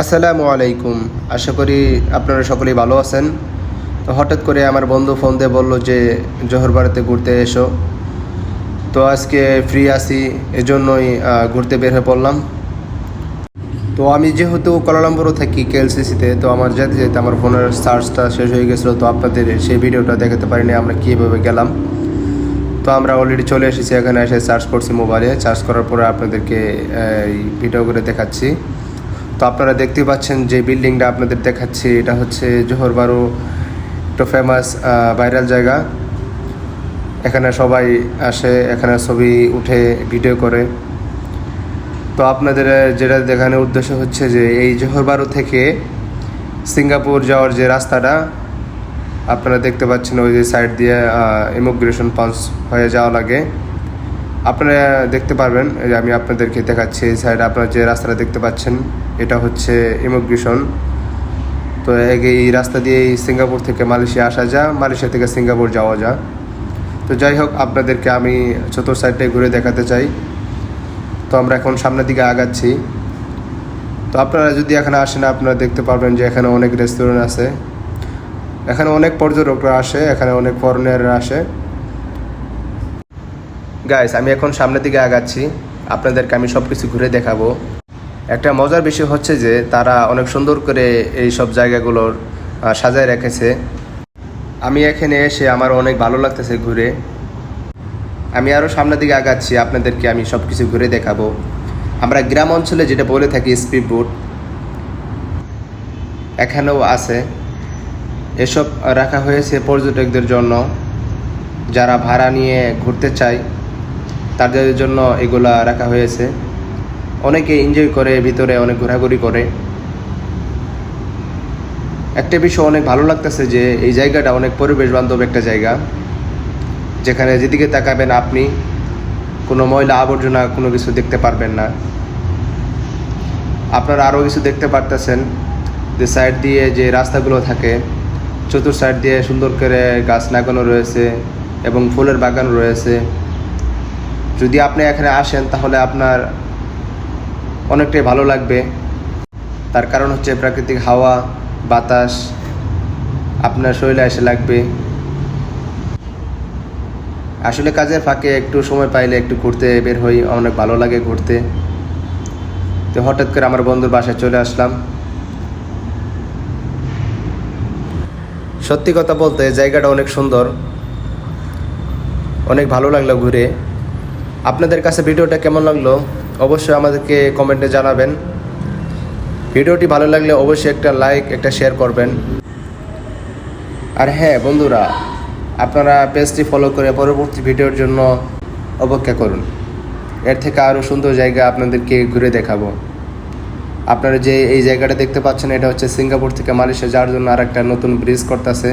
আসসালামু আলাইকুম। আশা করি আপনারা সকলেই ভালো আছেন। তো হঠাৎ করে আমার বন্ধু ফোন দিয়ে বলল যে জোহরবাড়িতে ঘুরতে এসো। তো আজকে ফ্রি আছি, এজন্যই ঘুরতে বের হয়ে পড়লাম। তো আমি যেহেতু কোলালামপুরও থাকি কেএলসিসিতে, তো আমার যেতে যেতে আমার ফোনের চার্জটা শেষ হয়ে গেছিল। তো আপনাদের সেই ভিডিওটা দেখাতে পারিনি, আমরা কীভাবে গেলাম। তো আমরা অলরেডি চলে এসেছি, এখানে এসে চার্জ করছি মোবাইলে চার্জ করার পরে আপনাদেরকে এই ভিডিও করে দেখাচ্ছি। তো আপনারা দেখতে পাচ্ছেন যে বিল্ডিংটা আপনাদের দেখাচ্ছি। এটা হচ্ছে জোহর বারো, একটা ফেমাস ভাইরাল জায়গা। এখানে সবাই আসে, এখানে ছবি উঠে ভিডিও করে। তো আপনাদের যেটা দেখানোর উদ্দেশ্য হচ্ছে যে এই জোহর বারো থেকে সিঙ্গাপুর যাওয়ার যে রাস্তাটা, আপনারা দেখতে পাচ্ছেন ওই যে সাইড দিয়ে ইমিগ্রেশন পাঞ্চ হয়ে যাওয়া লাগে। আপনারা দেখতে পারবেন, এই যে আমি আপনাদেরকে দেখাচ্ছি, এই সাইড আপনারা যে রাস্তাটা দেখতে পাচ্ছেন, এটা হচ্ছে ইমিগ্রেশন তো এই রাস্তা দিয়ে সিঙ্গাপুর থেকে মালয়েশিয়া আসা যা, মালয়েশিয়া থেকে সিঙ্গাপুর যাওয়া যা। তো যাই হোক, আপনাদেরকে আমি চতুর সাইডটাই ঘুরে দেখাতে চাই। তো আমরা এখন সামনের দিকে আগাচ্ছি। তো আপনারা যদি এখানে আসেন, আপনারা দেখতে পারবেন যে এখানে অনেক রেস্টুরেন্ট আছে। এখানে অনেক পর্যটকরা আসে, এখানে অনেক ফরেনাররা আসে। গাইস আমি এখন সামনের দিকে আগাচ্ছি। আপনাদেরকে আমি সব কিছু ঘুরে দেখাবো। একটা মজার বিষয় হচ্ছে যে, তারা অনেক সুন্দর করে এই সব জায়গাগুলোর সাজায় রেখেছে। আমি এখানে এসে আমার অনেক ভালো লাগতেছে ঘুরে। আমি আরও সামনের দিকে আগাচ্ছি, আপনাদেরকে আমি সব কিছু ঘুরে দেখাবো। আমরা গ্রাম অঞ্চলে যেটা বলে থাকি, স্পিড বোট। এখানেও আছে। এসব রাখা হয়েছে পর্যটকদের জন্য। যারা ভাড়া নিয়ে ঘুরতে চায় তাদের জন্য এগুলা রাখা হয়েছে। অনেকে এনজয় করে, ভিতরে অনেক ঘোরাঘুরি করে। একটা বিষয় অনেক ভালো লাগতেছে যে, এই জায়গাটা অনেক পরিবেশ বান্ধব একটা জায়গা। যেখানে যেদিকে তাকাবেন আপনি, কোনো ময়লা আবর্জনা কোনো কিছু দেখতে পারবেন না। আপনারা আরও কিছু দেখতে পারতেছেন, যে সাইড দিয়ে যে রাস্তাগুলো থাকে, চতুর সাইড দিয়ে সুন্দর করে গাছ লাগানো রয়েছে এবং ফুলের বাগান রয়েছে। যদি আপনি এখানে আসেন, তাহলে আপনার অনেকটাই ভালো লাগবে। তার কারণ হচ্ছে প্রাকৃতিক হাওয়া, বাতাস, আপনার শরীরে এসে লাগবে। আসলে কাজের ফাঁকে একটু সময় পাইলে একটু ঘুরতে বের হই, অনেক ভালো লাগে ঘুরতে। তো হঠাৎ করে আমার বন্ধুর বাসায় চলে আসলাম। সত্যি কথা বলতে, জায়গাটা অনেক সুন্দর। অনেক ভালো লাগল ঘুরে। আপনাদের কাছে ভিডিওটা কেমন লাগল অবশ্যই আমাদেরকে কমেন্টে জানাবেন। ভিডিওটি ভালো লাগলে অবশ্যই একটা লাইক একটা শেয়ার করবেন। আর হ্যাঁ বন্ধুরা, আপনারা পেজটি ফলো করে পরবর্তী ভিডিওর জন্য অপেক্ষা করুন। এর থেকে আরও সুন্দর জায়গা আপনাদেরকে ঘুরে দেখাবো। আপনারা যে এই জায়গাটা দেখতে পাচ্ছেন, এটা হচ্ছে সিঙ্গাপুর থেকে মালয়েশিয়া যাওয়ার জন্য আর একটা নতুন ব্রিজ করতেছে।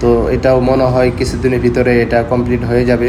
তো এটাও মনে হয় কিছুদিনের ভিতরে এটা কমপ্লিট হয়ে যাবে।